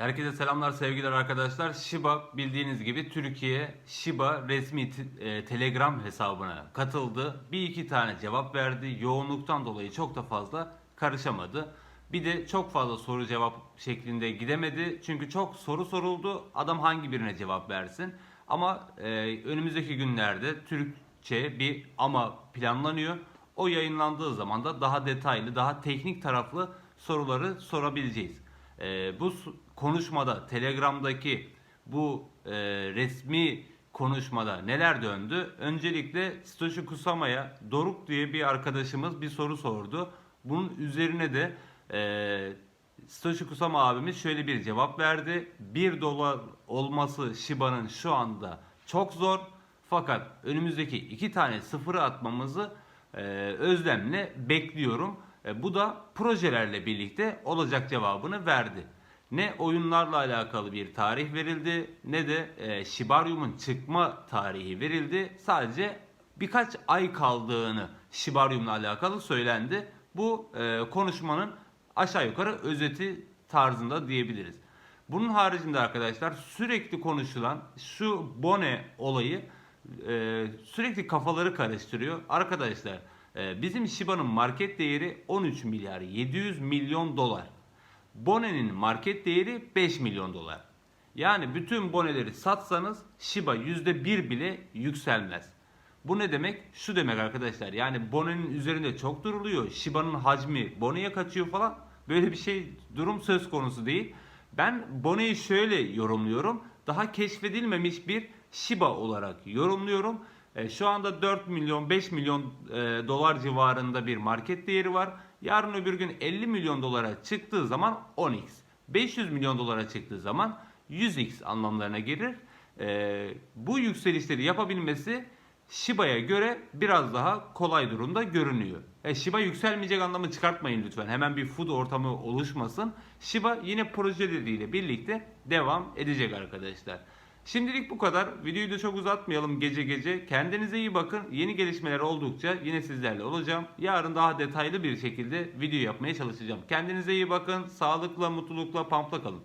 Herkese selamlar sevgiler arkadaşlar. Shiba bildiğiniz gibi Türkiye Shiba resmi e, Telegram hesabına katıldı. Bir iki tane cevap verdi. Yoğunluktan dolayı çok da fazla karışamadı. Bir de çok fazla soru cevap şeklinde gidemedi. Çünkü çok soru soruldu. Adam hangi birine cevap versin? Ama e, önümüzdeki günlerde Türkçe bir ama planlanıyor. O yayınlandığı zaman da daha detaylı, daha teknik taraflı soruları sorabileceğiz. Ee, bu konuşmada Telegram'daki bu e, resmi konuşmada neler döndü? Öncelikle Satoshi Kusama'ya Doruk diye bir arkadaşımız bir soru sordu. Bunun üzerine de e, Satoshi Kusama abimiz şöyle bir cevap verdi. 1 dolar olması Shiba'nın şu anda çok zor. Fakat önümüzdeki iki tane sıfırı atmamızı e, özlemle bekliyorum. E, bu da projelerle birlikte olacak cevabını verdi. Ne oyunlarla alakalı bir tarih verildi ne de e, Shibarium'un çıkma tarihi verildi. Sadece birkaç ay kaldığını Shibarium'la alakalı söylendi. Bu e, konuşmanın aşağı yukarı özeti tarzında diyebiliriz. Bunun haricinde arkadaşlar sürekli konuşulan şu Bone olayı e, sürekli kafaları karıştırıyor. Arkadaşlar bizim Shiba'nın market değeri 13 milyar 700 milyon dolar. Bone'nin market değeri 5 milyon dolar. Yani bütün boneleri satsanız Shiba %1 bile yükselmez. Bu ne demek? Şu demek arkadaşlar. Yani bonenin üzerinde çok duruluyor. Shiba'nın hacmi boneye kaçıyor falan. Böyle bir şey durum söz konusu değil. Ben boneyi şöyle yorumluyorum. Daha keşfedilmemiş bir Shiba olarak yorumluyorum. E, şu anda 4 milyon 5 milyon e, dolar civarında bir market değeri var. Yarın öbür gün 50 milyon dolara çıktığı zaman 10x. 500 milyon dolara çıktığı zaman 100x anlamlarına gelir. E, bu yükselişleri yapabilmesi Shiba'ya göre biraz daha kolay durumda görünüyor. E, Shiba yükselmeyecek anlamı çıkartmayın lütfen. Hemen bir food ortamı oluşmasın. Shiba yine projeleriyle birlikte devam edecek arkadaşlar. Şimdilik bu kadar. Videoyu da çok uzatmayalım gece gece. Kendinize iyi bakın. Yeni gelişmeler oldukça yine sizlerle olacağım. Yarın daha detaylı bir şekilde video yapmaya çalışacağım. Kendinize iyi bakın. Sağlıkla, mutlulukla, pampla kalın.